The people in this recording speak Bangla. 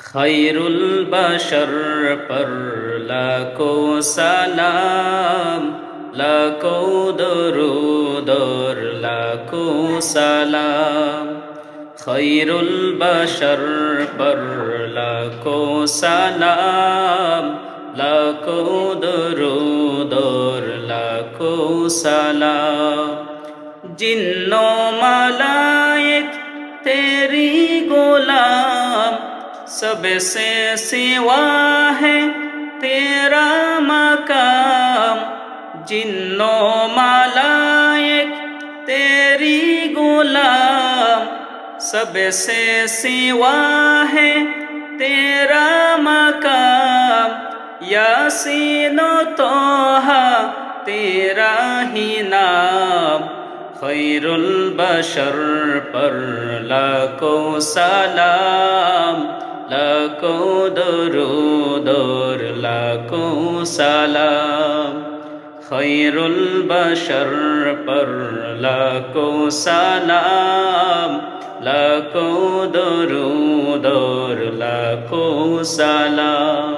খৈরুল বশর পর লাখো সালাম, লাখো দরুদর, লাখো সালাম। খৈরুল বশর পর লাখো সালাম, লাখো দরুদর, লাখো সালাম। জিন্নো মালায়েক सबसे सिवा है तेरा मकाम। जिन्नो मलायक तेरी गुलाम। सबसे सिवा है तेरा मकाम। यासीनो तो तेरा ही नाम। खैरुल बशर पर लाखों सलाम। লাখো দরুদর লাকো সালাম। খৈরুল বশর পর লাকো সালাম লাখো দরুদর লাকো সালাম।